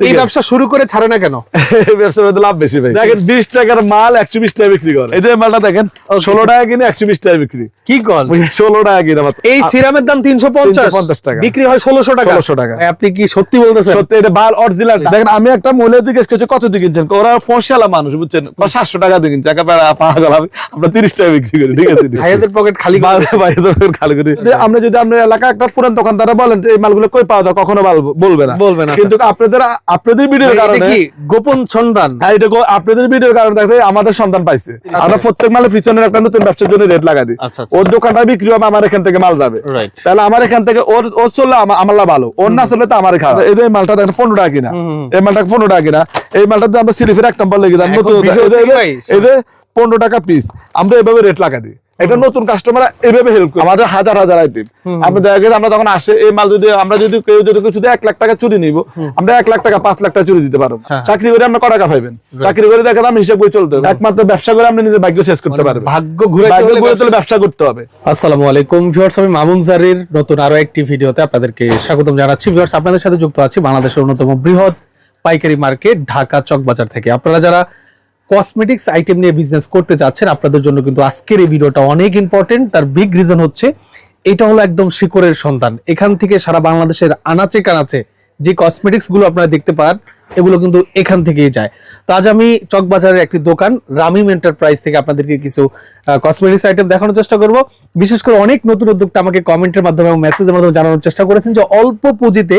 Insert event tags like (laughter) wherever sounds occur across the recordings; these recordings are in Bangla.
এই ব্যবসা শুরু করে ছাড়ে না কেন? এই ব্যবসার মধ্যে লাভ বেশি ভাই। দেখেন বিশ টাকার মাল একশো বিশ টাকা বিক্রি করে। এই যে মালটা দেখেন ষোলো টাকা কিনে একশো বিশ টাকা বিক্রি। কি কল ষোলো টাকা কিনে। এই সিরামের দাম তিনশো পঞ্চাশ। 350 টাকা। বিক্রি হয় ষোলোশো টাকা। 1600 টাকা। আপনি কি সত্যি বলতেছেন? সত্যি এটা বাল অরিজিনাল দেখেন আমি একটা মহিলা জিজ্ঞেস করছি কত দিয়ে কিনছেন? ওরা পয়সালা মানুষ বুঝছেন? সাতশো টাকা দিয়ে কিনছে একেবারে পাগল আমি আমরা তিরিশ টাকা বিক্রি করি ঠিক আছে? ভাইয়াদের পকেট খালি বাইরে- বাইরে খালি করি আমরা যদি আপনার এলাকা একটা পুরান দোকানদারা বলেন এই মালগুলো কই পাওয়া যায়? কখনো বল- বলবে না। বলবে না। কিন্তু আপনাদের আপনাদের ভিডিওর কারণে গোপন সন্ধান? হ্যাঁ, এটা আপনাদের ভিডিওর কারণে দেখতে আমাদের সন্তান পাইছে। আমরা প্রত্যেক মালের পিছনে একটা নতুন ব্যবসার জন্য রেট লাগা দিই। আচ্ছা, আচ্ছা। ওর দোকানটা বিক্রি হবে আমার এখান থেকে মাল যাবে। তাহলে আমার এখান থেকে ওর ওর চললে আমার লাভ ভালো। ওর না চললে তো আমার খারাপ। এই যে এই মালটা দেখেন পনেরো টাকা কিনা। এই মালটা পনেরো টাকা কিনা। এই মালটা যদি আমরা সিলিফের এক নম্বর লেগে যান নতুন এই যে পনেরো টাকা পিস আমরা এভাবে রেট লাগা দিই। এটা নতুন কাস্টমার এভাবে হেল্প করে। আমাদের হাজার হাজার আইটেম আপনি দেখা গেছে আমরা তখন আসে এই মাল যদি আমরা যদি কেউ যদি কিছু এক লাখ টাকা চুরি নিব আমরা এক লাখ টাকা পাঁচ লাখ টাকা চুরি দিতে পারব। হ্যাঁ। চাকরি করে আমরা ক টাকা পাইবেন? চাকরি করে দেখা দাম হিসাব করে চলতে হবে একমাত্র ব্যবসা করে আপনি নিজের ভাগ্য শেষ করতে পারবেন ভাগ্য ঘুরে ঘুরে চলে ব্যবসা করতে হবে। আসসালামু আলাইকুম ভিউয়ার্স আমি মামুন জারির নতুন আরও একটি ভিডিওতে আপনাদেরকে স্বাগতম জানাচ্ছি। ভিউয়ার্স আপনাদের সাথে যুক্ত আছি বাংলাদেশের অন্যতম বৃহৎ পাইকারি মার্কেট ঢাকা চকবাজার থেকে। আপনারা যারা কসমেটিক্স আইটেম নিয়ে বিজনেস করতে যাচ্ছেন, আপনাদের জন্য কিন্তু আজকের এই ভিডিওটা অনেক ইম্পর্টেন্ট তার বিগ রিজন হচ্ছে, এটা হলো একদম শিকড়ের সন্তান। এখান থেকে সারা বাংলাদেশের আনাচে কানাচে যে কসমেটিক্সগুলো আপনারা দেখতে পান, এগুলো কিন্তু এখান থেকেই যায়। তো আজ আমি চকবাজারের একটি দোকান, রামিম এন্টারপ্রাইজ থেকে আপনাদেরকে কিছু কসমেটিক্স আইটেম দেখানোর চেষ্টা করব। বিশেষ করে অনেক নতুন উদ্যোক্তা আমাকে কমেন্টের মাধ্যমে এবং মেসেজের মাধ্যমে জানানোর চেষ্টা করেছেন যে অল্প পুঁজিতে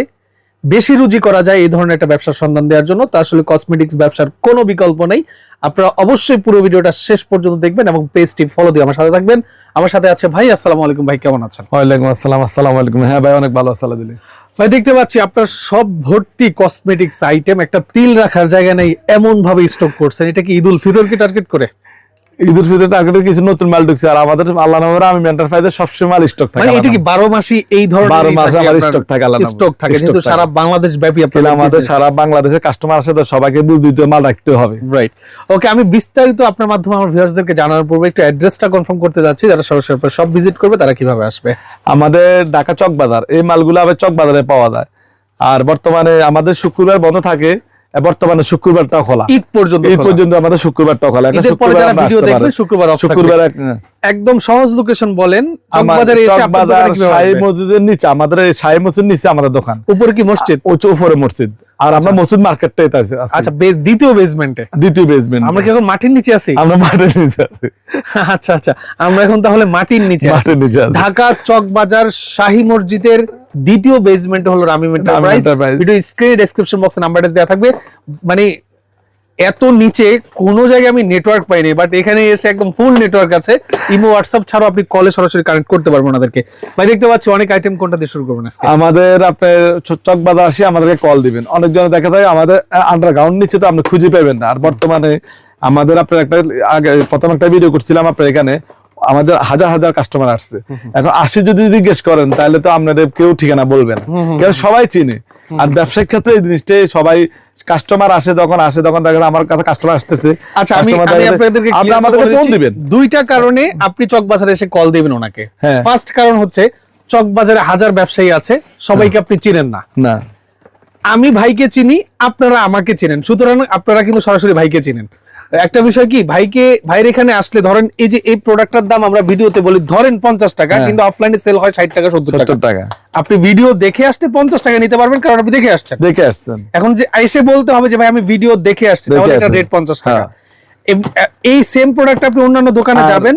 বেশি রুজি করা যায় এই ধরনের একটা ব্যবসার সন্ধান দেওয়ার জন্য। তা আসলে কসমেটিক্স ব্যবসার কোনো বিকল্প নেই। আপনারা অবশ্যই পুরো ভিডিওটা শেষ পর্যন্ত দেখবেন এবং পেজটি ফলো দিয়ে আমার সাথে থাকবেন। আমার সাথে আছে ভাই আসসালামু আলাইকুম ভাই কেমন আছেন? ওয়ালাইকুম আসসালাম আসসালামু আলাইকুম। হ্যাঁ ভাই অনেক ভালো আসসালাম দিলি ভাই দেখতে পাচ্ছি আপনার সব ভর্তি কসমেটিক্স আইটেম একটা তিল রাখার জায়গা নেই এমন ভাবে স্টক করছেন। এটা কি ঈদুল ফিতরকে টার্গেট করে? ঈদুল ফিতর টার্গেটে কিছু নতুন মাল ঢুকছে। আর আমাদের আল্লাহ নামের আমি এন্টারপ্রাইজে সবসময় মাল স্টক থাকে মানে এটা কি বারো মাসই এই ধরনের 12 মাসে আমার stock থাকে, আল্লাহ স্টক থাকে সারা বাংলাদেশ ব্যাপী আমাদের সারা বাংলাদেশের কাস্টমার আসে তো সবাইকে বুঝতে মাল রাখতে হবে। রাইট ওকে আমি বিস্তারিত আপনার মাধ্যমে আমার ভিউয়ার্সদেরকে জানানোর পূর্বে একটু অ্যাড্রেসটা কনফার্ম করতে যাচ্ছি যারা সরাসরি সব ভিজিট করবে তারা কীভাবে আসবে? আমাদের ঢাকা চক বাজার এই মালগুলো আবার চক বাজারে পাওয়া যায়। আর বর্তমানে আমাদের শুক্রবার বন্ধ থাকে বর্তমানে শুক্রবারটাও খোলা। ঈদ পর্যন্ত ঈদ পর্যন্ত আমাদের শুক্রবারটাও খোলা। শুক্রবার। শুক্রবার একদম সহজ লোকেশন বলেন চকবাজারে এসে বাজার শাহী মসজিদের নিচে আমাদের শাহী মসজিদ নিচে আমাদের দোকান। উপরে কি মসজিদ? উঁচু উপরে মসজিদ। আর আমরা মসজিদ মার্কেটটাই আছে। আচ্ছা দ্বিতীয় বেসমেন্টে দ্বিতীয় বেসমেন্ট আমরা কি এখন মাটির নিচে আছি? আমরা মাঠের নিচে আছি। (laughs) আচ্ছা আচ্ছা। আমরা এখন তাহলে মাটির নিচে। মাঠের নিচে আছি। ঢাকা চক বাজার শাহী মসজিদের দ্বিতীয় বেসমেন্ট হলো রামিম এন্টারপ্রাইজ। ভিডিও স্ক্রিনে ডেসক্রিপশন বক্সে নাম্বারটা দেওয়া থাকবে। মানে এত নিচে কোনো জায়গায় আমি নেটওয়ার্ক পাইনি বাট এখানে এসে একদম ফুল নেটওয়ার্ক আছে। ইমো হোয়াটসঅ্যাপ ছাড়াও আপনি কলে সরাসরি কানেক্ট করতে পারবেন ওনাদেরকে। ভাই, দেখতে পাচ্ছি অনেক আইটেম কোনটা দিয়ে শুরু করবেন আজকে? আমাদের আপনার চক বাজার আসি, আমাদেরকে কল দিবেন। অনেকজন দেখা যায় আমাদের আন্ডারগ্রাউন্ড নিচে তো আপনি খুঁজে পাবেন না। আর বর্তমানে আমাদের আপনার একটা আগে প্রথম একটা ভিডিও করছিলাম আপনার এখানে। আমাদের হাজার হাজার কাস্টমার আসছে। এখন আসি যদি জিজ্ঞেস করেন তাহলে তো আপনাদের কেউ ঠিকানা বলবেন কারণ সবাই চিনে। আর ব্যবসায়িক ক্ষেত্রে এই জিনিসটাই সবাই কাস্টমার আসে যখন আসে তখন দেখা আমার কাছে কাস্টমার আসতেছে। আচ্ছা আমি customer আমি দেখা যায়- আপনাদেরকে আমাদেরকে ফোন দিবেন। দুইটা কারণে আপনি চকবাজারে এসে কল দিবেন ওনাকে। হ্যাঁ। ফার্স্ট কারণ হচ্ছে চকবাজারে হাজার ব্যবসায়ী আছে সবাইকে আপনি চিনেন না। না। আমি ভাইকে চিনি আপনারা আমাকে চিনেন। সুতরাং আপনারা কিন্তু সরাসরি ভাইকে চিনেন। একটা বিষয় কি ভাইকে ভাইয়ের এখানে আসলে ধরেন এই যে এই প্রোডাক্টটার দাম আমরা ভিডিওতে বলি ধরেন পঞ্চাশ টাকা হ্যাঁ। কিন্তু অফলাইনে সেল হয় ষাট টাকা সত্তর টাকা। আপনি ভিডিও দেখে আসতে পঞ্চাশ টাকা নিতে পারবেন কারণ আপনি দেখে আসছেন। দেখে আসছেন। এখন যে এসে বলতে হবে যে ভাই আমি ভিডিও দেখে আসছি তাহলে এটা রেট পঞ্চাশ টাকা। হ্যাঁ। এই সেম প্রোডাক্ট আপনি অন্যান্য দোকানে যাবেন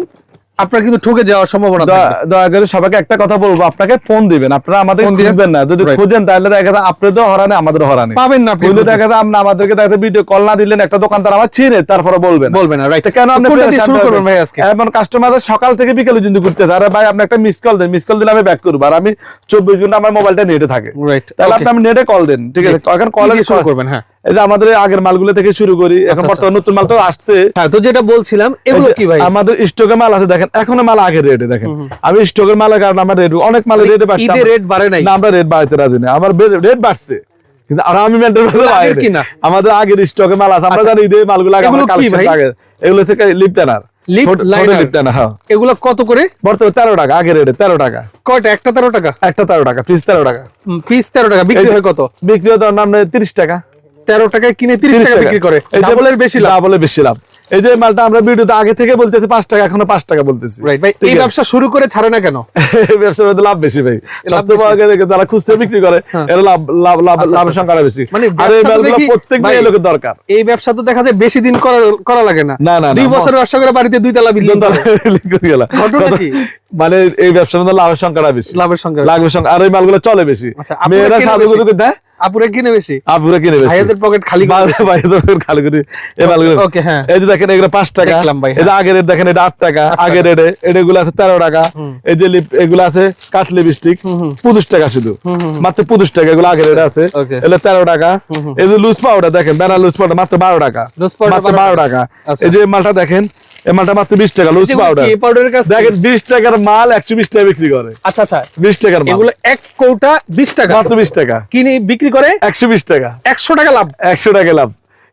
আপনার কিন্তু ঠকে যাওয়ার সম্ভাবনা দয়া- করে সবাইকে একটা কথা বলব আপনাকে ফোন দিবেন আপনারা আমাদের ফোন দিবেন? খুঁজবেন না যদি. খুঁজেন তাহলে দেখা যায় আপনাদের হরানে আমাদের হরানে পাবেন না খুঁজে। দেখা যায় আমরা আমাদেরকে দেখা যায় ভিডিও কল না দিলেন একটা দোকানদার আমার চিনে তারপরে বলবেন। বলবেন না রাইট কেন আপনি শুরু করবেন ভাই আজকে? এমন কাস্টমার সকাল থেকে বিকেলে কিন্তু ঘুরতে যায়। আরে ভাই আপনি একটা মিস কল দেন মিস কল দিলে আমি ব্যাক করব। আর আমি চব্বিশ ঘণ্টা আমার মোবাইলটা নেটে থাকে। রাইট তাহলে আপনি আমি নেটে কল দেন ঠিক আছে? এখন কল শুরু করবেন? হ্যাঁ। এই যে আমাদের আগের মালগুলো থেকে শুরু করি এখন আচ্ছা, বর্তমানে নতুন মাল তো আসছে। হ্যাঁ তো যেটা বলছিলাম এগুলো কি ভাই? আমাদের স্টকে মাল আছে দেখেন এখনও মাল আগের রেটে দেখেন। আমি স্টকের মালের কারণে আমার রেট অনেক মালের রেটে বাড়ছে ঈদে রেট বাড়ে নাই। না আমরা রেট বাড়াইতে রাজি না। আমার রেট বাড়ছে কিন্তু আর আমি আগের কিনা? আমাদের আগের স্টকে মাল আছে আমরা আচ্ছা। জানি ঈদের মালগুলো আগে এগুলো হচ্ছে লিপটানার হ্যাঁ। এগুলো কত করে? বর্তমানে তেরো টাকা আগের রেটে তেরো টাকা। কয়টা? একটা তেরো টাকা? একটা তেরো টাকা পিস তেরো টাকা। পিস তেরো টাকা বিক্রি হয় কত? বিক্রি হয় আপনার তিরিশ টাকা। তেরো টাকায় কিনে তিরিশ টাকা। বিক্রি করে। ডাবলের বেশি লাভ। ডাবলের বেশি লাভ। এই যে মালটা আমরা ভিডিওতে আগে থেকে বলতেছি পাঁচ টাকা এখনও পাঁচ টাকা বলতেছি। রাইট ভাই এই ব্যবসা শুরু করে ছাড়ে না কেন? এই ব্যবসার মধ্যে লাভ বেশি ভাই। স্বাস্থ্য দেখে যারা খুচরা বিক্রি করে হ্যাঁ। এর লাভ লাভ লাভ আচ্ছা, লাভের আচ্ছা। সংখ্যাটা বেশি। মানে আর এই মালগুলো প্রত্যেক দিন লোকের দরকার। এই ব্যবসা তো দেখা যায় বেশি দিন করা করা লাগে না। না, না, দুই বছর ব্যবসা করে বাড়িতে দুই তালা বিল্ডিং করে। কি? মানে এই ব্যবসার মধ্যে লাভের সংখ্যাটা বেশি। লাভের সংখ্যা লাভের সংখ্যা আর এই মালগুলো চলে বেশি। আচ্ছা, মেয়েরা সাধু বেশি? দেয়? আপুরে কিনে বেশি? আপুরা কিনে বেশি। ভাইয়াদের পকেট খালি করে করে okay, হ্যাঁ। এই যে দেখেন এগুলো টাকা। দেখলাম ভাই, এই যে আগের রেট দেখেন এটা আট টাকা। আচ্ছা, আগের রেটে এগুলো আছে তেরো টাকা। এই যে লিপ এগুলো আছে কাঠ লিপস্টিক পঁচিশ টাকা শুধু। মাত্র পঁচিশ টাকা এগুলো আগের রেটে আছে। এগুলো তেরো টাকা। এই যে লুজ পাউডার দেখেন বেনা লুজ পাউডার মাত্র বারো টাকা। মাত্র 12 বারো টাকা। আচ্ছা। এই যে মালটা দেখেন এই মালটা মাত্র বিশ টাকা লুজ পাউডার এই পাউডারের কাছে দেখেন বিশ টাকার মাল একশো বিশ টাকা বিক্রি করে। আচ্ছা আচ্ছা। বিশ টাকার মাল। এগুলো এক কৌটা বিশ টাকা। মাত্র বিশ টাকা। কিনে বিক্রি করে একশো বিশ টাকা। একশো টাকা লাভ। একশো টাকা লাভ।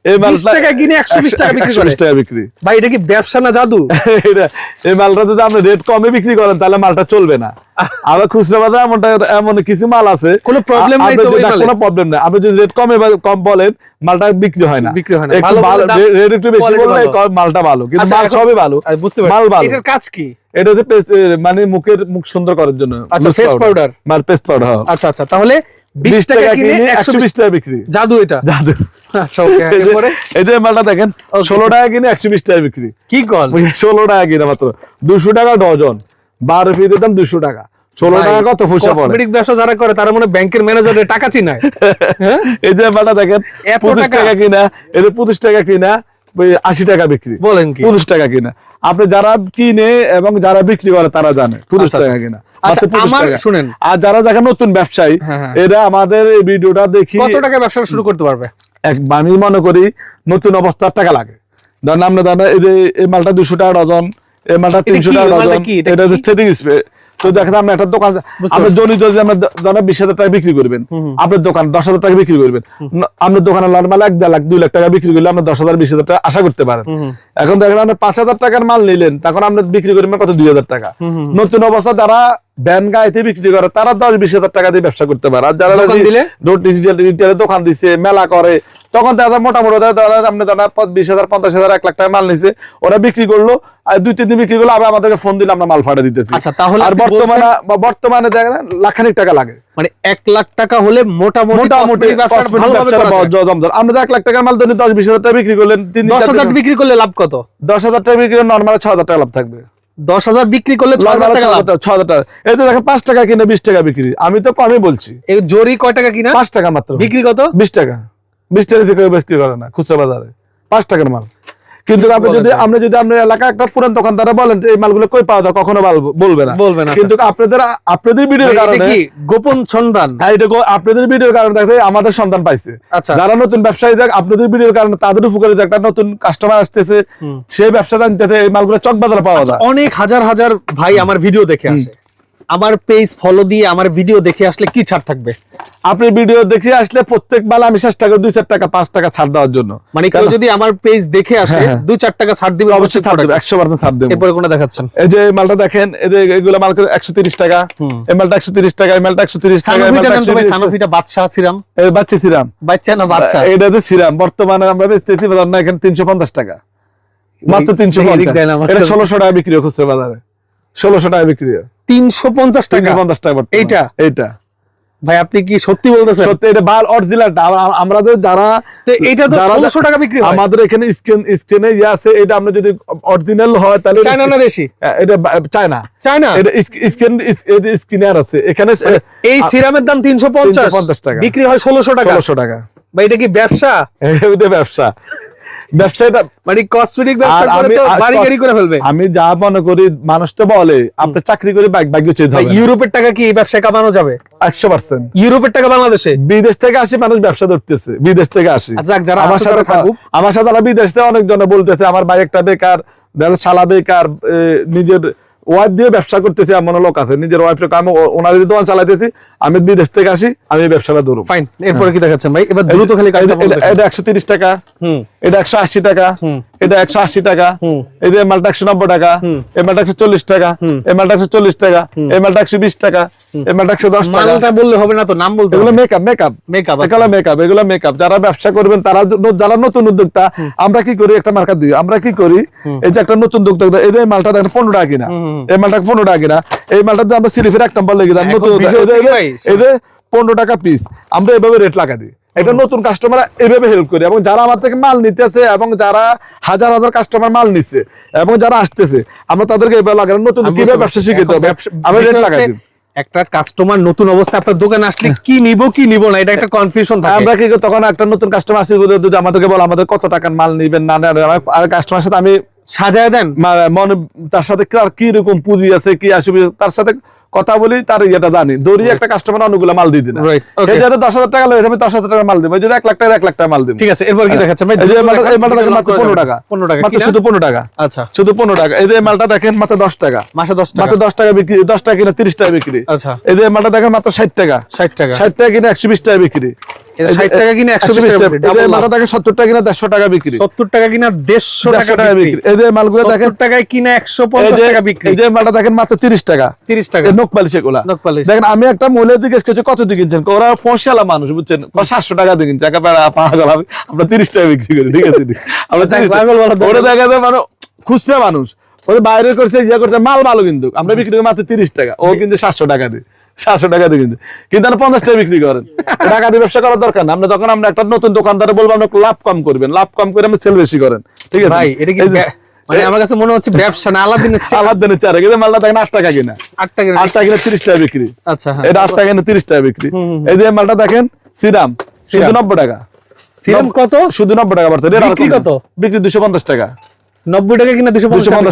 এই 20 টাকা কিনে 120 টাকা বিক্রি করে। 120 টাকা বিক্রি। ভাই এটা কি ব্যবসা না জাদু? (laughs) এটা- এই মালটা যদি আপনি রেট কমে বিক্রি করেন তাহলে মালটা চলবে না। (laughs) আবার খুচরা বাজার এমনটা এমন কিছু মাল আছে। কোনো problem নাই তো ওই যদি- মালে? কোনো প্রবলেম নাই। আপনি যদি রেট কমে কম বলেন মালটা বিক্রি হয় না। বিক্রি হয় না। একটু ভালো ভালো বলে দাম- রেট একটু বেশি বললে মালটা ভালো। কিন্তু আচ্ছা, মাল সবই ভালো। বুঝতে মাল ভালো। এটার কাজ কি? এটা হচ্ছে paste, মানে মুখের মুখ সুন্দর করার জন্য। আচ্ছা। মাল পেস্ট পাউডার আচ্ছা আচ্ছা তাহলে বিশ টাকা কিনে একশো একশো বিশ টাকা বিক্রি। জাদু এটা। জাদু। আচ্ছা ওকে এরপরে? এই যে মালটা দেখেন ষোলো টাকা কিনে একশো বিশ টাকা বিক্রি। কি কল? ষোলো টাকা কিনা মাত্র। দুশো টাকা ডজন। বারো পিসের দাম দুশো টাকা। ষোলো টাকা কত ফুসা পড়ে কসমেটিক ব্যবসা যারা করে তারা মনে ব্যাংকের ম্যানেজারের টাকা চিনায়। (laughs) হ্যাঁ? এই যে মালটা দেখেন এত পঁচিশ টাকা? টাকা কিনা এই যে পঁচিশ টাকা কিনা আশি টাকা বিক্রি। বলেন কি? পঁচিশ টাকা কিনা। আপনি যারা কিনে এবং যারা বিক্রি করে তারা জানে পঁচিশ আচ্ছা, টাকা কিনা। আচ্ছা, মাত্র 25 আমার- টাকা। শুনেন। আর যারা দেখেন নতুন ব্যবসায়ী হ্যাঁ, হ্যাঁ। এরা আমাদের এই ভিডিওটা দেখি কত টাকা ব্যবসা শুরু করতে পারবে? এক আমি মনে করি নতুন অবস্থার টাকা লাগে। ধরেন আপনি ধরেন এই মালটা দুশো টাকা ডজন এই মালটা তিনশো টাকা ডজন এটা হচ্ছে থ্রেডিং তো দেখেন আপনি একটা দোকান আপনি। জনিত যদি আমরা বিশ হাজার টাকা বিক্রি করবেন আপনার দোকান দশ হাজার টাকা বিক্রি করবেন। আপনার দোকানে নর্মাল এক দেড় লাখ দুই লাখ টাকা বিক্রি করলে আপনি দশ হাজার বিশ হাজার টাকা আশা করতে পারেন। এখন দেখেন আপনি পাঁচ হাজার টাকার মাল নিলেন তখন আপনি বিক্রি করবেন কত? দুই হাজার টাকা। নতুন অবস্থা যারা ব্যান গাইতে বিক্রি করে তারা দশ বিশ হাজার টাকা দিয়ে ব্যবসা করতে পারে। আর যারা দোকান দিচ্ছে মেলা করে তখন মোটামুটি আপনি বিশ হাজার পঞ্চাশ হাজার এক লাখ টাকা মাল নিছে ওরা বিক্রি করল আর দুই তিন দিন বিক্রি করল আবার আমাদেরকে ফোন দিলে আমরা মাল ফাটা দিতেছি। আচ্ছা, আর বর্তমানে বর্তমানে দেখা লাখানিক টাকা লাগে। মানে এক লাখ টাকা হলে মোটামুটি মোটামুটি আমরা তো এক লাখ টাকার মাল ধরে দশ বিশ হাজার টাকা বিক্রি করলেন তিন দশ হাজার বিক্রি করলে লাভ কত? দশ হাজার টাকা বিক্রি করলে নর্মাল ছ হাজার টাকা লাভ থাকবে। দশ হাজার বিক্রি করলে ছ হাজার টাকা এতে দেখো পাঁচ টাকা কিনে বিশ টাকা বিক্রি। আমি তো কমই বলছি। এই জরি কয় টাকা কিনা? পাঁচ টাকা মাত্র। বিক্রি কত? বিশ টাকা। বিশ টাকা বিক্রি করে না খুচরা বাজারে। পাঁচ টাকার মাল। কিন্তু আপনি যদি? আপনি যদি আপনার এলাকা একটা পুরান দোকানদারা বলেন এই মালগুলো কই পাওয়া যায় কখনো বলবে না। বলবে না। কিন্তু আপনাদের আপনাদের ভিডিওর কারণে গোপন সন্ধান? হ্যাঁ, এটা আপনাদের ভিডিওর কারণে দেখতে আমাদের সন্তান পাইছে। আচ্ছা। যারা নতুন ব্যবসায়ী দেখ আপনাদের ভিডিওর কারণে তাদের উপকারে যে একটা নতুন কাস্টমার আসতেছে সেই ব্যবসা জানতেছে এই মালগুলো চক বাজারে পাওয়া যায়। অনেক হাজার হাজার ভাই আমার ভিডিও দেখে আসে। আমার পেজ ফলো দিয়ে আমার ভিডিও দেখে আসলে কি ছাড় থাকবে? আপনি ভিডিও দেখে আসলে প্রত্যেক বেলা আমি চেষ্টা করি দুই চার টাকা পাঁচ টাকা ছাড় দেওয়ার জন্য। মানে কেউ যদি আমার পেজ দেখে আসে হ্যাঁ, হ্যাঁ। দুই চার টাকা ছাড় দিবে অবশ্যই ছাড় দেবে একশো পার্সেন্ট ছাড় দেবে। এরপরে কোনটা দেখাচ্ছেন? এই যে মালটা দেখেন এগুলো মাল একশো তিরিশ টাকা। এই মালটা একশো তিরিশ টাকা এই মালটা একশো তিরিশ টাকা সানোফিটা মালটা নাম তো ভাই 130 সানোফিটা বাদশাহ ছিলাম এই বাচ্চা ছিলাম বাচ্চা না বাদশাহ? এটা তো ছিলাম বর্তমানে আমরা বেচতেছি না এখানে তিনশো পঞ্চাশ টাকা। মাত্র তিনশো পঞ্চাশ। এটা ষোলোশো টাকা বিক্রি হয় খুচরা বাজারে। ষোলোশো টাকা বিক্রি হয় তিনশো পঞ্চাশ টাকা। পঞ্চাশ টাকা এইটা? এইটা। ভাই আপনি কি সত্যি বলতেছেন? সত্যি এটা বাল অরিজিনালটা আমাদের যারা তো তো 1600 টাকা বিক্রি হয়। আমাদের এখানে স্ক্রিন স্ক্রিনে ইয়ে আছে এটা আমরা যদি অরিজিনাল হয় তাহলে এটা- চায়না না দেশি? এটা চায়না। চায়না? এটা স্ক্রিন স্ক্রিনার আছে। এখানে এই সিরামের দাম তিনশো পঞ্চাশ। 350 টাকা। বিক্রি হয় ষোলোশো টাকা। টাকা। ভাই এটা কি ব্যবসা? (laughs) এটা ব্যবসা। ব্যবসাটা মানে কসমেটিক ব্যবসা করে আমি বাড়ি গাড়ি করে ফেলবে। আমি যা মনে করি মানুষ তো বলে আপনি চাকরি করে বাইক ভাগ্য চেঞ্জ ভাই, ইউরোপের টাকা কি এই ব্যবসায় কামানো যাবে? একশো পার্সেন্ট ইউরোপের টাকা বাংলাদেশে? বিদেশ থেকে আসি মানুষ ব্যবসা ধরতেছে। বিদেশ থেকে আসি। আচ্ছা, যারা আমার সাথে তারা আমার সাথে বিদেশ থেকে অনেকজন বলতেছে আমার ভাই একটা বেকার শালা বেকার নিজের ওয়াইফ দিয়ে ব্যবসা করতেছি এমন লোক আছে। নিজের ওয়াইফ আমি ওনার যদি দোকান চালাইতেছি আমি বিদেশ থেকে আসি আমি ব্যবসাটা ধরো ফাইন এরপরে কি দেখাচ্ছেন ভাই? এবার দ্রুত খালি এটা একশো তিরিশ টাকা এটা একশো আশি টাকা। এটা একশো আশি টাকা। হুম। এই যে মালটা একশো নব্বই টাকা। এই মালটা একশো চল্লিশ টাকা। এই মালটা একশো চল্লিশ টাকা। এই মালটা একশো বিশ টাকা। এই মালটা একশো দশ টাকা। বললে হবে না তো নাম বলতে এগুলো মেকআপ মেকআপ মেকআপ এগুলো মেকআপ এগুলো মেকআপ যারা ব্যবসা করবেন তারা যারা নতুন উদ্যোক্তা আমরা কি করি? একটা মার্কা দিই। আমরা কি করি? এই যে একটা নতুন উদ্যোক্তা এই যে মালটা দেখেন পনেরো টাকা কিনা। এই মালটা পনেরো টাকা কিনা। এই মালটা আমরা সিলিফের এক নম্বর লেগে এখন নতুন? এই যে পনেরো টাকা পিস আমরা এভাবে রেট লাগা দিই। এটা নতুন কাস্টমার এভাবে হেল্প করি এবং যারা আমার থেকে মাল নিতেছে এবং যারা হাজার হাজার কাস্টমার মাল নিচ্ছে এবং যারা আসতেছে আমরা তাদেরকে এভাবে লাগাই নতুন কীভাবে ব্যবসা। শিখতে এখন হবে আমরা রেট লাগাই দিই। একটা কাস্টমার নতুন অবস্থায় আপনার দোকানে আসলে কি নিব কি নিব না এটা একটা কনফিউশন থাকে। আমরা কি তখন একটা নতুন কাস্টমার আসছে যদি- আমাদেরকে বলো আমাদের কত টাকার মাল নিবেন না কাস্টমার সাথে আমি সাজায় দেন। মনে তার সাথে কি রকম পুঁজি আছে কি আসবে? তার সাথে কথা বলি তার ইয়েটা জানি। দৌড়ি একটা কাস্টমার অনেকগুলো মাল দিয়ে দিন এই যাতে দশ হাজার টাকা লেগেছে আমি দশ হাজার টাকা মাল দিব। যদি এক লাখ টাকা এক লাখ টাকা মাল দিব। ঠিক আছে এরপর কি দেখাচ্ছেন ভাই এই যে দ্রুত মালটা- দেখান, এই মালটা দেখেন দ্রুত মাত্র পনেরো টাকা। পনেরো টাকা মাত্র শুধু পনেরো টাকা। আচ্ছা। শুধু পনেরো টাকা। এই যে মালটা দেখেন মাত্র দশ টাকা। মাসে দশ টাকা। মাত্র দশ টাকা বিক্রি দশ টাকা কিনা তিরিশ টাকা বিক্রি। আচ্ছা। এই যে মালটা দেখেন মাত্র ষাট টাকা। ষাট টাকা। ষাট টাকা কিনা একশো বিশ টাকা বিক্রি। 60 টাকা কিনে 120 টাকা বিক্রি, এই যে double মালটা দেখেন সত্তর টাকা কিনা দেড়শো টাকা বিক্রি। সত্তর টাকা কিনা দেড়শো দেড়শো টাকা টাকা বিক্রি। বিক্রি। এই যে মালগুলো দেখেন। সত্তর টাকায় কিনা একশো এই পঞ্চাশ যে টাকা বিক্রি। এই যে মালটা দেখেন মাত্র তিরিশ টাকা। তিরিশ টাকা। এই পালিশ এগুলা দেখেন আমি একটা মহিলা জিজ্ঞেস করছি কত দিয়ে কিনছেন? ওরা পয়সালা মানুষ বুঝছেন? সাতশো টাকা দিয়ে কিনছে। একেবারে পাগল আমি আমরা তিরিশ টাকা বিক্রি করি ঠিক আছে? আমরা দেখ, 30 টাকা- পাগল বলা ওরা দেখা যায় মানে খুচরা মানুষ। ওরা বাইরে করছে ইয়ে করছে মাল ভালো কিন্তু। আমরা বিক্রি করি মাত্র তিরিশ টাকা। ও কিন্তু সাতশো টাকা দিয়ে। সাতশো টাকা দিয়ে কিন্তু। কিন্তু আপনি পঞ্চাশ টাকা বিক্রি করেন। টাকা দিয়ে ব্যবসা করার দরকার না। আমরা যখন আমরা একটা নতুন দোকানদারে বলব আমরা লাভ কম করবেন। লাভ কম করে আমরা সেল বেশি করেন। ঠিক আছে? ভাই এটা কি মানে আমার কাছে মনে হচ্ছে ব্যবসা না আলাদিনের কিন্তু মালটা দেখেন আট টাকা কিনা। আট টাকা আট টাকা কিনা তিরিশ টাকা বিক্রি। আচ্ছা হ্যাঁ। এটা আট টাকা কিনা তিরিশ টাকা বিক্রি। এই যে মালটা দেখেন সিরাম। শুধু। নব্বই টাকা। সিরাম কত? শুধু নব্বই টাকা বাড়ছে। বিক্রি কত? বিক্রি দুশো পঞ্চাশ টাকা। নব্বই টাকা কিনা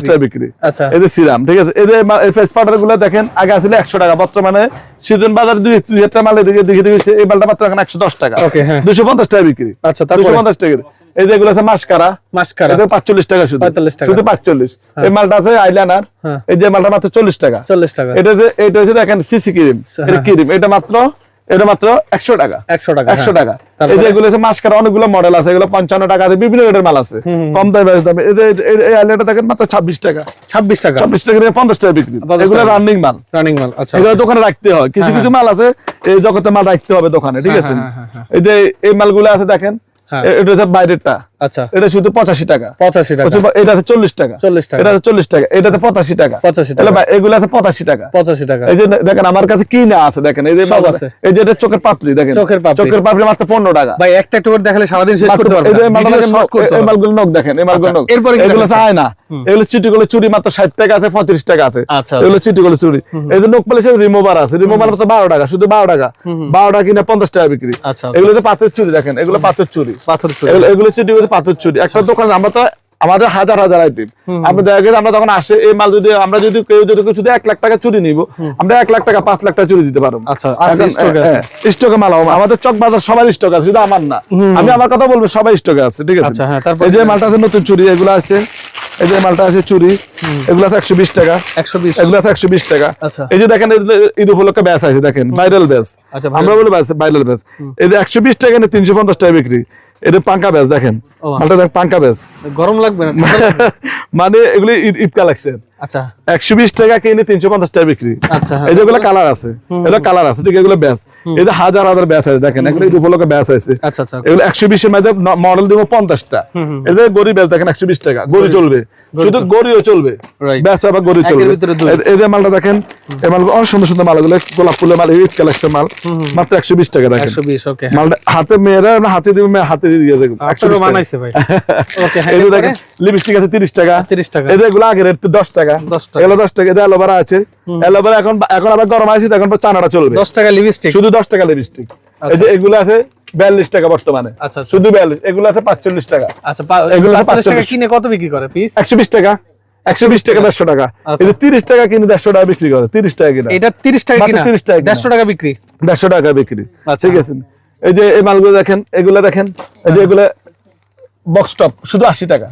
টাকা বিক্রি। আচ্ছা। এই যে সিরাম ঠিক আছে? এই যে ফেস পাউডারগুলো দেখেন আগে আসলে একশো টাকা বর্তমানে সিজন বাজারে দুই দুই হাজার টাকা মাল এদিকে দেখে দেখে এই মালটা মাত্র এখন একশো দশ টাকা। Okay, হ্যাঁ। দুশো পঞ্চাশ টাকা বিক্রি। আচ্ছা, তারপরে? টাকা এই যে এগুলো আছে মাস্কারা। মাস্কারা। এটা পাঁচচল্লিশ টাকা শুধু। 45 টাকা। শুধু পাঁচচল্লিশ। এই মালটা আছে আইলাইনার হ্যাঁ। এই যে মালটা মাত্র চল্লিশ টাকা। চল্লিশ টাকা। এটা যে এটা হচ্ছে দেখেন সিসি ক্রিম। হ্যাঁ। এটা ক্রিম? এটা মাত্র এটা মাত্র একশো টাকা। একশো টাকা একশো হ্যাঁ। টাকা। এই তারপরে? যে এগুলো হচ্ছে মাস্কারা অনেকগুলো মডেল আছে এগুলো পঞ্চান্ন টাকা আছে বিভিন্ন রেটের মাল আছে। কম দামে বেশ দামে। এই দেখেন মাত্র ছাব্বিশ টাকা। ছাব্বিশ টাকা। ছাব্বিশ টাকা পঞ্চাশ টাকা বিক্রি। এগুলো রানিং মাল। রানিং মাল আচ্ছা এগুলো দোকানে রাখতে হয়। কিছু হ্যাঁ, কিছু মাল আছে এই জগতে মাল রাখতে হবে দোকানে ঠিক হ্যাঁ, আছে? হ্যাঁ, হ্যাঁ, হ্যাঁ। এই যে এই মালগুলো আছে দেখেন। হ্যাঁ। এটা হচ্ছে বাইরেরটা। আচ্ছা। এটা শুধু পঁচাশি টাকা। পঁচাশি টাকা। চল্লিশ টাকা। 40 টাকা। এটা চল্লিশ টাকা। এটাতে পঁচাশি টাকা। 85 টাকা। এগুলো আছে পঁচাশি টাকা। পঁচাশি টাকা। এই যে দেখেন আমার কাছে কি না আছে দেখেন এই যে সব আছে। এই যে এটা চোখের পাপড়ি দেখেন। চোখের পাপড়ি। চোখের পাপড়ি মাত্র পনেরো টাকা। ভাই একটা একটা করে দেখালে সারাদিন শেষ করতে পারবে এই যে না। মালটা ভিডিও দেখেন, short করতে এই হবে। মালগুলো নখ দেখেন এই মালগুলো আচ্ছা, নখ এরপরে এগুলো চায় না। এগুলো চিটিগুলো চুরি মাত্র ষাট টাকা আছে পঁয়ত্রিশ টাকা আছে। আচ্ছা, এগুলো চিটিগুলো চুরি। এই যে নখ পালিশের রিমুভার আছে। রিমুভার মাত্র বারো টাকা শুধু বারো টাকা। বারো টাকা কিনে পঞ্চাশ টাকা বিক্রি। আচ্ছা, এগুলো পাথর চুরি দেখেন এগুলো পাথর চুরি। পাথর চুরি। এগুলো- এগুলো চিটি হচ্ছে পাথর চুরি একটা দোকান আমরা তো আমাদের হাজার হাজার আইটেম আমরা দেখা গেছে আমরা তখন আসে এই মাল যদি আমরা যদি কেউ যদি শুধু এক লাখ টাকা চুরি নিব। আমরা এক লাখ টাকা পাঁচ লাখ টাকা চুরি দিতে পারব। আচ্ছা, আছে, স্টকে মাল হবে। আমাদের চক বাজার সবার স্টক আছে শুধু আমার না। আমি আমার কথা বলব সবাই স্টকে আছে ঠিক আছে? আচ্ছা, হ্যাঁ, এই যে মালটা আছে নতুন চুরি এগুলো আছে। এই যে মালটা আছে চুরি। এগুলো আছে একশো বিশ টাকা। একশো বিশ। এগুলো আছে একশো বিশ টাকা। আচ্ছা। এই যে দেখেন ঈদ উপলক্ষে ব্যাস আছে দেখেন ভাইরাল ব্যাস। আমরা বলি ভাইরাল ব্যাস। এই যে একশো বিশ টাকা তিনশো পঞ্চাশ টাকা বিক্রি। এটা পাঙ্কা ব্যাস দেখেন। মালটা দেখ পাঙ্কা ব্যাস। গরম লাগবে না (laughs) মানে এগুলি ঈদ লাগছে কালেকশন আচ্ছা। একশো বিশ টাকা কিনে তিনশো পঞ্চাশ টাকা বিক্রি। আচ্ছা, হ্যাঁ। এই যেগুলো কালার আছে। এটা কালার আছে ঠিক এগুলো ব্যাস। এই যে হাজার হাজার ব্যাস আছে দেখেন এগুলো ঈদ উপলক্ষে ব্যাস আছে। আচ্ছা আচ্ছা এগুলো একশো বিশের মধ্যে মডেল দিব পঞ্চাশটা। এই যে গড়ি ব্যাস দেখেন একশো বিশ টাকা। গড়ি চলবে। শুধু গড়িও চলবে. ব্যাস আবার গড়ি চলবে। এই- এই যে মালটা দেখেন এই মাল অনেক সুন্দর সুন্দর মাল এগুলো গোলাপ ফুলের মাল কালেকশন মাল। মাত্র একশো বিশ টাকা দেখেন। ওকে মালটা হাতে মেয়েরা হাতে দিবে মেয়ে হাতে দিয়ে ওকে হ্যাঁ এই যে দেখেন লিপস্টিক আছে তিরিশ টাকা। 30 টাকা। এই এগুলো আগের রেট দশ টাকা। 10 টাকা। এগুলো দশ টাকা এই যে অ্যালোভেরা আছে। অ্যালোভেরা এখন এখন আবার গরম আছে এখন চানাটা চলবে। দশ টাকা লিপস্টিক শুধু দশ টাকা লিপস্টিক এই যে এগুলো আছে বিয়াল্লিশ টাকা বর্তমানে। আচ্ছা, আচ্ছা। শুধু বিয়াল্লিশ এগুলো আছে পাঁচচল্লিশ টাকা। আচ্ছা এগুলো টাকা কিনে কত বিক্রি করে পিস একশো বিশ টাকা। একশো বিশ টাকা দেড়শো টাকা। আচ্ছা। এই যে তিরিশ টাকা কিনে দেড়শো টাকা বিক্রি করে তিরিশ টাকা কিনা। এটা তিরিশ টাকা কিনা? 30 টাকা। দেড়শো টাকা বিক্রি? দেড়শো টাকা বিক্রি। আচ্ছা। ঠিক আছে। এই যে এই মালগুলো দেখেন এগুলো দেখেন এই যে এগুলো বক্স টপ শুধু আশি টাকা।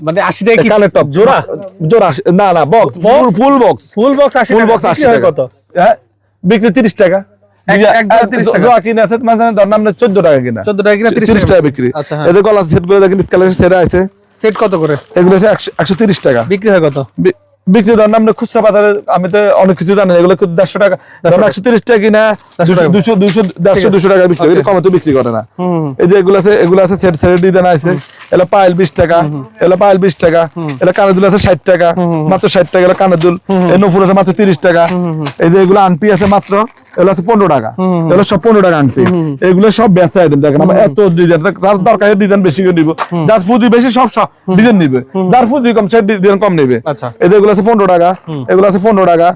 মানে আশি টাকা কি টপ। জোড়া? জোড়া না না box? Full box full box আশি ফুল টাকা বক্স আশি বিক্রি হয় টাকা কত? হ্যাঁ? বিক্রি তিরিশ টাকা। এক- এক 30 টাকা। চোদ্দ টাকা কিনা। 14 টাকা কিনা 30 তিরিশ টাকা বিক্রি। আচ্ছা হ্যাঁ। এদের গলা সেট করে কত করে? এগুলো একশো- তিরিশ টাকা। বিক্রি হয় কত? বিক্রি ধরেন আমরা খুচরা বাজারে আমি তো অনেক কিছু জানি এগুলো দেড়শো টাকা ধরেন একশো তিরিশ টাকা কিনা দুশো দুশো দেড়শো দুশো টাকা বিক্রি করে কমে তো বিক্রি করে না। এই যে এগুলো আছে এগুলো আছে ছেড়ে সেট ডিজাইন আছে। এলা পায়েল বিশ টাকা এলা পায়েল বিশ টাকা এলা কানের দুল আছে ষাট টাকা মাত্র ষাট টাকা এলা কানের দুল। এই নফুর আছে মাত্র তিরিশ টাকা। এই যে এগুলো আনপি আছে মাত্র এগুলো আছে পনেরো টাকা। এগুলো সব পনেরো টাকা এগুলো সব আইটেম দেখেন আমরা এত ডিজাইন তার দরকার ডিজাইন বেশি করে নিব। যার ফুজি বেশি সব সব ডিজাইন নিবে। যার ফুজি কম সে ডিজাইন কম নিবে। আচ্ছা। এগুলো আছে পনেরো টাকা এগুলো আছে পনেরো টাকা.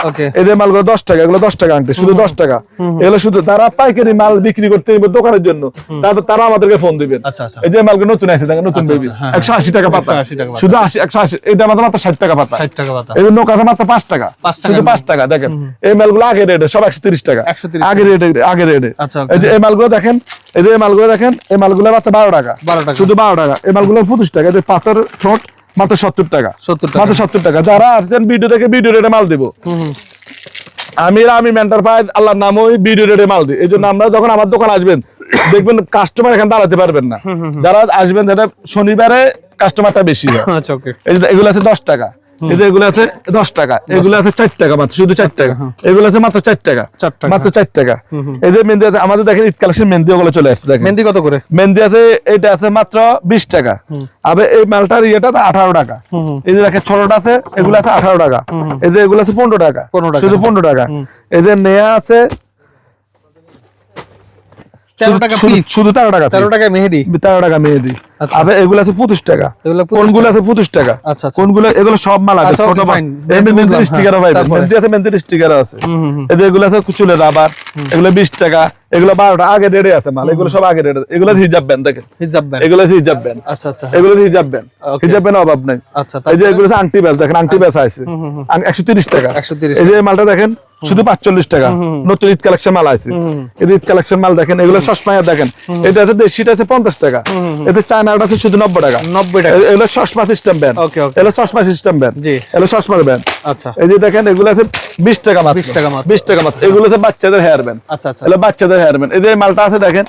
মালগুলো দশ টাকা এগুলো দশ টাকা আনতে শুধু দশ টাকা। এগুলো শুধু তারা পাইকারি মাল বিক্রি করতে দোকানের জন্য। তারা তারা আমাদেরকে ফোন দিবেন আচ্ছা আচ্ছা। এই যে মালগুলো নতুন আছে দেখেন নতুন বেবি আচ্ছা, হ্যাঁ, একশো আশি টাকা পাতা। 180 টাকা পাতা। শুধু আশি একশো আশি এটা আমাদের মাত্র ষাট টাকা পাতা। 60 টাকা পাতা। এই নৌকা মাত্র পাঁচ টাকা। পাঁচ টাকা শুধু পাঁচ টাকা দেখেন। এই মালগুলো আগে রেট সব একশো তিরিশ টাকা। 130 আগে রেটে আগে রেটে আচ্ছা, এই যে এই মালগুলো দেখেন এই যে এই মালগুলো দেখেন এই মালগুলো মাত্র বারো টাকা। 12 টাকা। শুধু বারো টাকা। এই মালগুলো পঁচিশ টাকা। যে পাথর ঠোঁট মাত্র সত্তর টাকা। 70 মাত্র সত্তর টাকা। যারা আসছেন ভিডিও থেকে ভিডিও রেটে মাল দিব। আমি আমি মেন্টার পাই আল্লাহর নাম ওই ভিডিও রেটে মাল দিই। এই জন্য আপনারা যখন আমার দোকান আসবেন দেখবেন কাস্টমার এখানে দাঁড়াতে পারবেন না। যারা আসবেন যারা শনিবারে কাস্টমারটা বেশি হয়। আচ্ছা এগুলো আছে দশ টাকা। এগুলো আছে দশ টাকা। এগুলো আছে চার টাকা মাত্র শুধু চার টাকা। এগুলো আছে মাত্র চার টাকা। চার মাত্র চার টাকা। এই যে মেহেন্দি আছে আমাদের দেখেন ঈদ কালেকশন মেহেন্দি ওগুলো চলে আসছে দেখেন। মেহেন্দি কত করে? মেহেন্দি আছে এটা আছে মাত্র বিশ টাকা। এই মালটার ইয়েটা আঠারো টাকা। এই যে দেখেন ছোটটা আছে এগুলো আছে আঠারো টাকা। এই যে এগুলো আছে পনেরো টাকা। 15 টাকা। শুধু পনেরো টাকা। এই যে নেয়া আছে 13 টাকা পিস শুধু তেরো টাকা 13 টাকায় মেহেদি। তেরো টাকা মেহেদি। এগুলো আছে পঁচিশ টাকা। কোনগুলো আছে পঁচিশ টাকা? আচ্ছা। কোনগুলো এগুলো সব মাল আছে ছোট okay, মাল। fine. এই বুঝলাম, মেহেন্দির। স্টিকারও পাইবেন মেহেন্দি আছে মেহেন্দির স্টিকারও আছে। এই এগুলো আছে চুলের রাবার এগুলো বিশ টাকা। এগুলো বারোটা আগে রেডে আছে মাল। এগুলো সব আগে রেডে এগুলো হিজাব ব্যান্ড দেখেন। হিজাব ব্যান্ড। এগুলো হিজাব ব্যান্ড। আচ্ছা আচ্ছা। এগুলো হিজাব ব্যান্ড। হিজাব ব্যান্ড অভাব নাই। আচ্ছা এই যে এগুলো আংটি ব্যাস দেখেন আংটি ব্যাস আছে। একশো তিরিশ টাকা। 130 এই যে মালটা দেখেন শুধু পাঁচচল্লিশ টাকা। নতুন ঈদ কালেকশন মাল আছে। এই ঈদ কালেকশন মাল দেখেন এগুলো সসমায়া দেখেন। এটা আছে দেশিটা আছে পঞ্চাশ টাকা। এতে চায়নাটা আছে শুধু নব্বই টাকা। 90 টাকা। এগুলো চশমা সিস্টেম okay. এগুলো চশমা সিস্টেম ব্যান্ড জি। এগুলো চশমার ব্যান্ড আচ্ছা। এই যে দেখেন এগুলো আছে বিশ টাকা মাত্র। 20 টাকা মাত্র। বিশ টাকা মাত্র। এগুলো আছে বাচ্চাদের হেয়ার ব্যান্ড আচ্ছা আচ্ছা। এগুলো বাচ্চাদের হেয়ার ব্যান্ড এই যে মালটা আছে দেখেন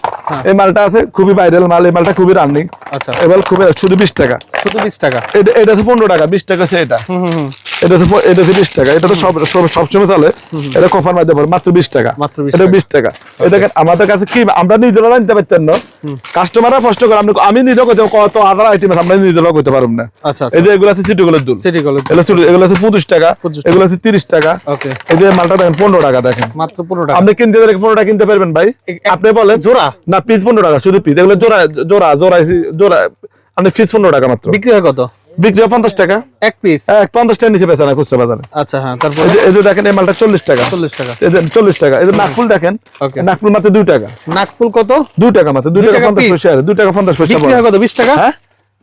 এই মালটা আছে খুবই ভাইরাল মাল। এই মালটা খুবই রানিং আচ্ছা। এবার খুবই শুধু বিশ টাকা। শুধু 20 টাকা। এটা এটা হচ্ছে পনেরো টাকা। বিশ টাকা আছে এটা। এটা হচ্ছে এটা হচ্ছে বিশ টাকা এটা তো সব সব- সবসময় চলে। এটা কফার মাধ্যমে পড়ে, মাত্র বিশ টাকা। এটা বিশ টাকা। এটা আমাদের কাছে কি আমরা নিজেরা জানতে পারতেন না। কাস্টমাররা কষ্ট করে আপনি আমি নিজেও করতে কত হাজার আইটেম আছে আমরা নিজেরা করতে পারব না। এই যে এগুলো আছে সিটিগুলোর দুল। সিটি কলেজ এগুলো আছে পঁচিশ টাকা। এগুলো আছে তিরিশ টাকা। ওকে এই যে মালটা দেখেন পনেরো টাকা দেখেন। মাত্র 15 টাকা। আপনি কিনতে পারেন পনেরো টাকা কিনতে পারবেন ভাই। আপনি বলেন জোড়া? না পিস পনেরো টাকা শুধু পিস। এগুলো জোড়া জোড়া জোড়া জোড়া আপনি পিস পনেরো টাকা মাত্র। বিক্রি হয় কত? বিক্রি হয় পঞ্চাশ টাকা? এক পিস এক পঞ্চাশ টাকা নিচে বেচা না খুচরা বাজারে। আচ্ছা হ্যাঁ তারপর? এই যে- দেখেন এই মালটা চল্লিশ টাকা। 40 টাকা। চল্লিশ টাকা। এই যে নাকফুল দেখেন. নাকফুল মাত্র দুই টাকা। নাকফুল কত? দুই টাকা মাত্র দুই টাকা পঞ্চাশ? পয়সা। দুই টাকা পঞ্চাশ পয়সা বিক্রি হয় কত? 20 টাকা? হ্যাঁ?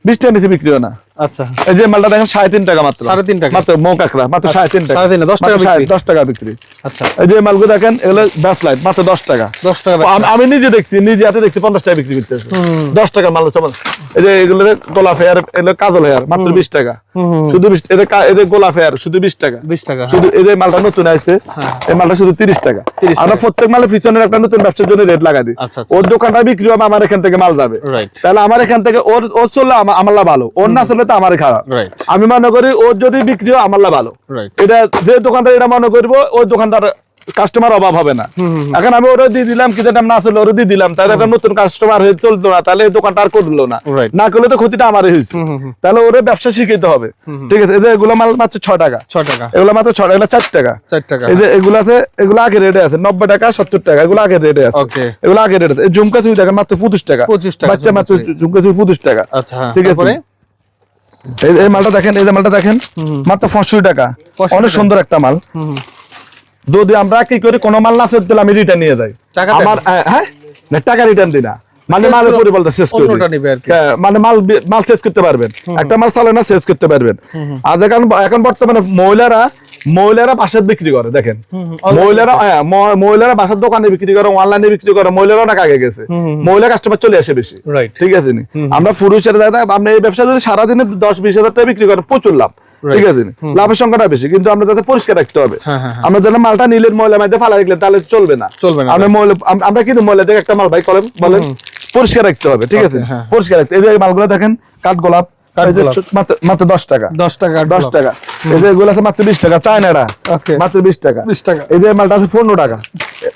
বিশ টাকা নিচে বিক্রি হয় না। আচ্ছা। এই যে মালটা দেখেন সাড়ে তিন টাকা মাত্র। সাড়ে তিন টাকা। মাত্র মৌ কাঁকড়া মাত্র সাড়ে তিন টাকা। সাড়ে দশ টাকা বিক্রি। দশ টাকা বিক্রি। আচ্ছা। এই যে মালগুলো দেখেন এগুলো ব্যাস লাইট মাত্র দশ টাকা। 10 টাকা আমি নিজে দেখছি নিজে হাতে দেখছি পঞ্চাশ টাকা বিক্রি করতেছে। দশ টাকা মাল চমৎ। এই যে এগুলো গোলাপ হেয়ার এগুলো কাজল হেয়ার মাত্র বিশ টাকা। শুধু বিশ এদের এদের গোলাপ হেয়ার শুধু বিশ টাকা। 20 টাকা শুধু এই যে মালটা নতুন আছে এই মালটা শুধু তিরিশ টাকা। 30 আমরা প্রত্যেক মালের পিছনে একটা নতুন ব্যবসার জন্য রেট লাগাই দিই। আচ্ছা, আচ্ছা। ওর দোকানটা বিক্রি হবে আমার এখান থেকে মাল যাবে। তাহলে আমার এখান থেকে ওর ওর চললে আমা- আমার ভালো। ওর না চললে তো আমার খারাপ। আমি মনে করি ওর যদি বিক্রি হয় আমার ভালো। এটা যে দোকানদার এটা মনে করব ওই দোকানদার কাস্টমার অভাব হবে না। এখন আমি ওরা দিয়ে দিলাম কি যেটা না চলে ওরা দিয়ে দিলাম তাহলে একটা নতুন কাস্টমার হয়ে চলতো না তাহলে দোকানটা আর করল না। না করলে তো ক্ষতিটা আমারই হয়েছে। তাহলে ওরা ব্যবসা শিখাইতে হবে। ঠিক আছে এগুলো মাল মাত্র ছ টাকা। 6 টাকা। এগুলো মাত্র ছ টাকা চার টাকা। 4 টাকা। এগুলো আছে এগুলো আগে রেটে আছে নব্বই টাকা সত্তর টাকা এগুলো আগে রেটে আছে। এগুলো আগে রেটে আছে। এই ঝুমকা চুরি দেখেন মাত্র পঁচিশ টাকা। 25 টাকা বাচ্চা মাত্র ঝুমকা। চুরি পঁচিশ টাকা। আচ্ছা ঠিক আছে। এই মালটা দেখেন এই মালটা দেখেন মাত্র পঁয়ষট্টি টাকা। অনেক সুন্দর একটা মাল। যদি আমরা কি করি কোনো মাল না ফেরত দিলে আমি রিটার্ন নিয়ে যাই। টাকা আমার হ্যাঁ? টাকা রিটার্ন দিই না। মানে মাল শেষ করে। হ্যাঁ, মানে মাল মাল শেষ করতে পারবেন। একটা মাল চালে না শেষ করতে পারবেন। আর এখন এখন বর্তমানে মহিলারা মহিলারা বাসায় বিক্রি করে দেখেন। মহিলারা হ্যাঁ, মহিলারা বাসার দোকানে বিক্রি করে অনলাইনে বিক্রি করে মহিলারা অনেক আগে গেছে। মহিলা কাস্টমার চলে আসে বেশি। ঠিক আছে আমরা পুরুষের দাদা আপনি এই ব্যবসা যদি সারাদিনে দশ বিশ হাজার টাকা বিক্রি করেন প্রচুর লাভ। ঠিক আছে লাভের সংখ্যাটা বেশি কিন্তু আমরা যাতে পরিষ্কার রাখতে হবে। হ্যাঁ, হ্যাঁ। আমরা যেন মালটা নিলেন মহিলা মধ্যে ফালা রাখলেন তাহলে চলবে না। চলবে না, আমরা কিন্তু থেকে একটা মাল ভাই করেন বলেন পরিষ্কার রাখতে হবে ঠিক আছে। পরিষ্কার রাখতে এই যে মালগুলো দেখেন কাঠ গোলাপ মাত্র দশ টাকা। দশ টাকা দশ টাকা। এই যে এগুলো আছে মাত্র বিশ টাকা চায়নাটা. মাত্র বিশ টাকা। 20 টাকা। এই যে মালটা আছে পনেরো টাকা।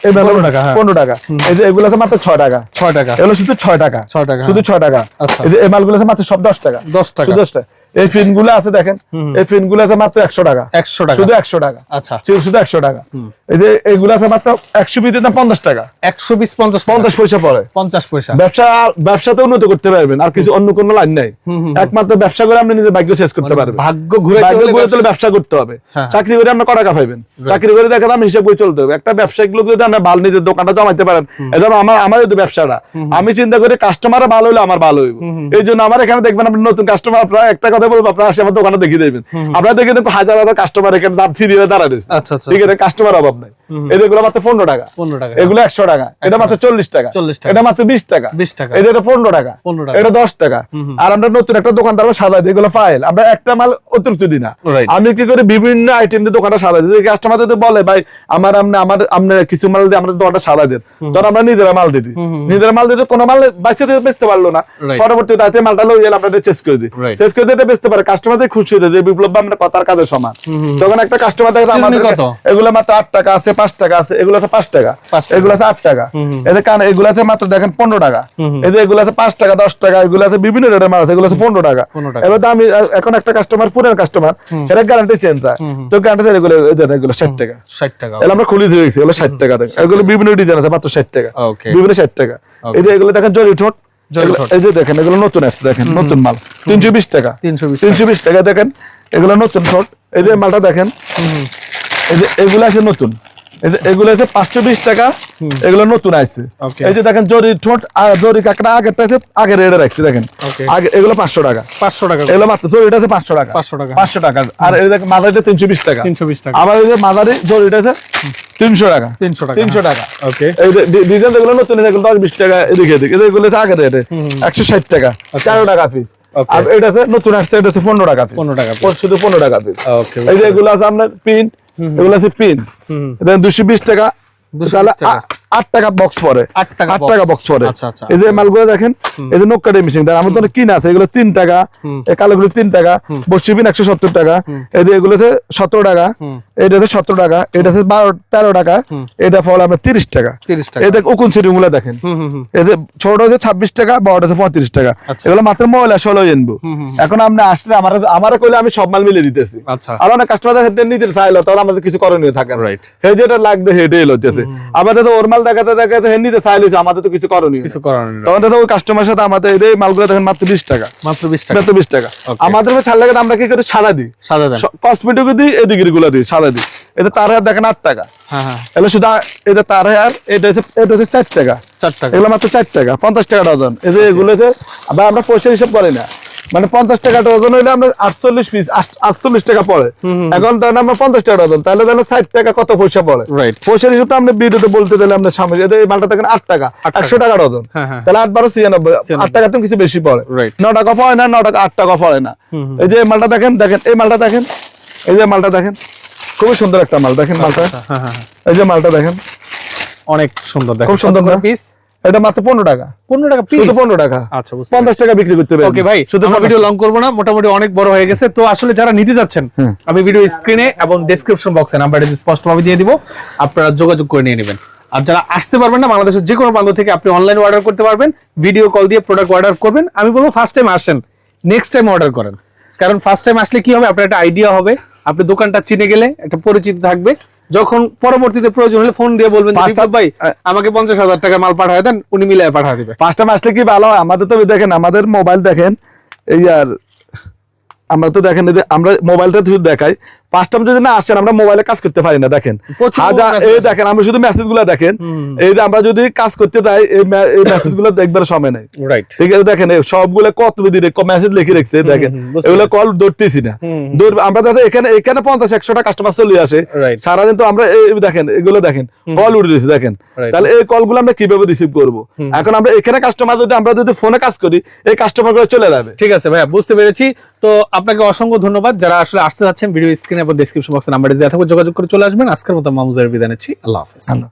15 টাকা, হ্যাঁ। পনেরো টাকা। এই যে এগুলো মাত্র ছয় টাকা। ছয় টাকা। এগুলো শুধু ছয় টাকা। ছয় টাকা, শুধু ছয় টাকা। আচ্ছা। এই যে এই মালগুলো মাত্র সব দশ টাকা। দশ টাকা। দশ টাকা। এই ফিনগুলো আছে দেখেন এই ফিনগুলো আছে মাত্র একশো টাকা। একশো টাকা। শুধু একশো টাকা। আচ্ছা। শুধু- একশো টাকা। এই যে এইগুলো আছে মাত্র একশো পিসের দাম পঞ্চাশ টাকা। একশো বিশ পঞ্চাশ পঞ্চাশ পয়সা পড়ে। পঞ্চাশ পয়সা। ব্যবসা ব্যবসাতে উন্নত করতে পারবেন আর কিছু অন্য কোনো লাইন নাই। একমাত্র ব্যবসা করে আপনি নিজের ভাগ্য শেষ করতে পারবেন। ভাগ্য ঘুরে ভাগ্য করে তাহলে ব্যবসা করতে হবে। হ্যাঁ। চাকরি করে আমরা ক টাকা পাইবেন চাকরি করে দেখেন দাম হিসাব করে চলতে হবে। একটা ব্যবসায়িক লোক যদি আমরা ভালো নিজের দোকানটা জমাইতে পারেন আমার আমার তো ব্যবসাটা। আমি চিন্তা করি কাস্টমার ভালো হলে আমার ভালো হইব। এই জন্য আমার এখানে দেখবেন আপনি নতুন কাস্টমার প্রায় একটা কথা বলব আপনারা আসে আমার দোকানে দেখিয়ে দেবেন। আপনারা দেখে দেখুন হাজার হাজার কাস্টমার এখানে দাম থ্রি দিয়ে দাঁড়ায় রয়েছে। আচ্ছা, আচ্ছা। ঠিক আছে কাস্টমার অভাব নাই। এই যেগুলো মাত্র পনেরো টাকা। পনেরো টাকা। এগুলো একশো টাকা। এটা মাত্র চল্লিশ টাকা। 40 টাকা। এটা মাত্র বিশ টাকা। 20 টাকা। এই এটা পনেরো টাকা। 15 টাকা। এটা দশ টাকা। আর আমরা নতুন একটা দোকানদার সাজাই দিই এগুলো ফাইল আমরা একটা মাল অতিরিক্ত দিই না। আমি কি করি বিভিন্ন আইটেম দিয়ে দোকানটা সাজাই দিই। কাস্টমার যদি বলে ভাই আমার আপনি আমার আপনি কিছু মাল দিয়ে আমরা দোকানটা সাজাই দেন। তখন আমরা নিজেরা মাল দিই। নিজেরা মাল দিতে কোনো মাল থেকে বেচতে পারল না। পরবর্তী দায়িত্বে মালটা লইয়ে আমরা চেস করে দিই. চেস করে এটা বেচতে পারে কাস্টমার খুশি যায় যে বিপ্লব আমরা কথার কাজের সমান। তখন একটা কাস্টমার দেখে আমাদের এগুলো মাত্র আট টাকা আছে পাঁচ টাকা আছে এগুলো আছে পাঁচ টাকা। এগুলো আছে আট টাকা। এদের কান এগুলো আছে মাত্র দেখেন পনেরো টাকা। এদের এগুলো আছে পাঁচ টাকা দশ টাকা এগুলো আছে বিভিন্ন রেটের মাল আছে এগুলো আছে পনেরো টাকা। এবার আমি এখন একটা কাস্টমার পুরের কাস্টমার এরা গ্যারান্টি চেঞ্জ হয়। তো গ্যারান্টি এগুলো এদের এগুলো ষাট টাকা। ষাট টাকা এগুলো আমরা খুলি দিয়ে গেছি এগুলো ষাট টাকা এগুলো বিভিন্ন ডিজাইন আছে মাত্র ষাট টাকা। বিভিন্ন ষাট টাকা। এই এগুলো দেখেন জরি ঠোঁট। এই যে দেখেন এগুলো নতুন আসছে দেখেন নতুন মাল। তিনশো বিশ টাকা। 320 তিনশো বিশ টাকা দেখেন এগুলো নতুন শর্ট। এই যে মালটা দেখেন এই যে এগুলো আছে নতুন। এগুলো আছে পাঁচশো বিশ টাকা এগুলো নতুন আছে এই যে দেখেন জরি ঠোঁট আর জরি কাঁকড়া আগেরটা আছে আগে রেডে রাখছি দেখেন। আগে এগুলো পাঁচশো টাকা। পাঁচশো টাকা এগুলো মাত্র জরিটা আছে পাঁচশো টাকা। 500 টাকা। পাঁচশো টাকা। আর এই দেখেন মাদারিটা তিনশো বিশ টাকা। তিনশো বিশ টাকা। আমার এই যে মাদারি জরিটা আছে তিনশো টাকা। 300 টাকা, তিনশো টাকা। ওকে এই ডিজাইন যেগুলো নতুন এগুলো দশ বিশ টাকা এদিকে এদিকে। এগুলো আছে আগের রেটে একশো ষাট টাকা। তেরো টাকা পিস আর এটা আছে নতুন আসছে এটা হচ্ছে পনেরো টাকা পিস 15 টাকা। শুধু পনেরো টাকা পিস এই যে এগুলো আছে আপনার পিন এগুলো আছে পিন দুশো বিশ টাকা। 220 তাহলে টাকা। আ- আট টাকা বক্স পরে। আট টাকা আট box। টাকা বক্স পরে। আচ্ছা, আচ্ছা। এই যে মালগুলো দেখেন এই যে নক্কাটি মেশিন দেখ আমার কিনা আছে এগুলো তিন টাকা কালোগুলো তিন টাকা বসি একশো সত্তর টাকা এই যে এগুলো হচ্ছে সতেরো টাকা এটা হচ্ছে সতেরো টাকা এটা হচ্ছে বারো তেরো টাকা এটা ফল আপনার তিরিশ টাকা। 30 টাকা। এই দেখ উকুন সিরিং দেখেন হুম হুম হুম। এই যে ছোট হচ্ছে ছাব্বিশ টাকা হচ্ছে পঁয়ত্রিশ টাকা। আচ্ছা। এগুলো মাত্র ময়লা ষোলো এনবো এখন আপনি আসলে আমার আমার কইলে আমি সব মাল মিলে দিতেছি। আচ্ছা। আর অনেক কাস্টমার নিতে চাইলো তাহলে আমাদের কিছু করণীয় থাকে. হে যেটা লাগবে হেঁটে আমাদের তো ওর মাল দেখাতে দেখাতে হে নিতে চাইলো আমাদের তো কিছু করণীয় কিছু নেই। তখন তো ওই কাস্টমার সাথে আমাদের এই মালগুলো দেখেন মাত্র বিশ টাকা। মাত্র বিশ টাকা। মাত্র বিশ টাকা. আমাদের ছাড় লাগে আমরা কি করি? সাদা দিই। সাদা দেন। কসমেটিক দিই এদিকে গুলো দিই সাদা দিই। এতে তার হার দেখেন আট টাকা। হ্যাঁ হ্যাঁ। এগুলো শুধু এটা তার হার এটা হচ্ছে এটা হচ্ছে চার টাকা। চার টাকা। এগুলো মাত্র চার টাকা পঞ্চাশ টাকা ডজন। এই যে এগুলোতে আবার আমরা পয়সা হিসাব করি না। মানে পঞ্চাশ টাকা ডজন হইলে আমরা আটচল্লিশ পিস আটচল্লিশ টাকা পড়ে। এখন তাহলে আমরা পঞ্চাশ টাকা ডজন তাহলে তাহলে ষাট টাকা কত পয়সা পড়ে? পয়সার হিসাবটা আমরা ভিডিওতে বলতে দিলে আমরা সামনে এই মালটা দেখেন আট টাকা। একশো টাকা ডজন হ্যাঁ, হ্যাঁ। তাহলে আট বারো ছিয়ানব্বই। আট টাকা তো কিছু বেশি পড়ে. ন টাকা পড়ে না ন টাকা আট টাকা পড়ে না। এই যে এই মালটা দেখেন দেখেন এই মালটা দেখেন এই যে মালটা দেখেন খুবই সুন্দর একটা মাল দেখেন মালটা। হ্যাঁ হ্যাঁ। এই যে মালটা দেখেন। অনেক সুন্দর দেখো খুব সুন্দর পিস এটা মাত্র পনেরো টাকা। পনেরো টাকা শুধু পনেরো টাকা। আচ্ছা পঞ্চাশ টাকা বিক্রি করতে হবে ওকে ভাই শুধু ভিডিও লং করব না মোটামুটি অনেক বড় হয়ে গেছে। তো আসলে যারা নিতে যাচ্ছেন আমি ভিডিও স্ক্রিনে এবং ডেসক্রিপশন বক্সে নাম্বারটা স্পষ্টভাবে দিয়ে দিব। আপনারা যোগাযোগ করে নিয়ে নেবেন। আর যারা আসতে পারবেন না বাংলাদেশের যে কোনো প্রান্ত থেকে আপনি অনলাইন অর্ডার করতে পারবেন। ভিডিও কল দিয়ে প্রোডাক্ট অর্ডার করবেন। আমি বলব ফার্স্ট টাইম আসেন নেক্সট টাইম অর্ডার করেন। কারণ ফার্স্ট টাইম আসলে কি হবে? আপনার একটা আইডিয়া হবে। আপনি দোকানটা চিনে গেলে একটা পরিচিত থাকবে। যখন পরবর্তীতে প্রয়োজন হলে ফোন দিয়ে বলবেন ভাই আমাকে পঞ্চাশ হাজার টাকা মাল পাঠায় দেন উনি মিলিয়ে পাঠায় দিবে পাঁচটা মাসটা কি ভালো হয়? আমাদের তো দেখেন আমাদের মোবাইল দেখেন এই আর আমরা তো দেখেন যে আমরা মোবাইলটা শুধু দেখাই পাঁচটা যদি না আসেন আমরা মোবাইলে কাজ করতে পারি না দেখেন। হাজার এই দেখেন আমরা শুধু মেসেজগুলা দেখেন এই যে আমরা যদি কাজ করতে যাই এই মেসেজগুলো দেখবার সময় নেই। ঠিক আছে দেখেন সবগুলো কত বিধি মেসেজ লিখে রেখেছে দেখেন। এগুলো কল ধরতেছি না। আমরা দেখো এখানে এখানে পঞ্চাশ একশোটা কাস্টমার চলে আসে। সারাদিন তো আমরা দেখেন এগুলো দেখেন কল উঠে দিয়েছে দেখেন। তাহলে এই কলগুলো আমরা কীভাবে রিসিভ করব? এখন আমরা এখানে কাস্টমার যদি আমরা যদি ফোনে কাজ করি এই কাস্টমারগুলো চলে যাবে। ঠিক আছে ভাইয়া বুঝতে পেরেছি। তো আপনাকে অসংখ্য ধন্যবাদ যারা আসলে আসতে যাচ্ছেন ভিডিও স্ক্রিনে এবং ডিসক্রিপশন বক্সে নাম্বার দেওয়া থাকবে যোগাযোগ করে চলে আসবেন। আজকের মতো মামুজার বিদায় নিচ্ছি। আল্লাহ হাফেজ।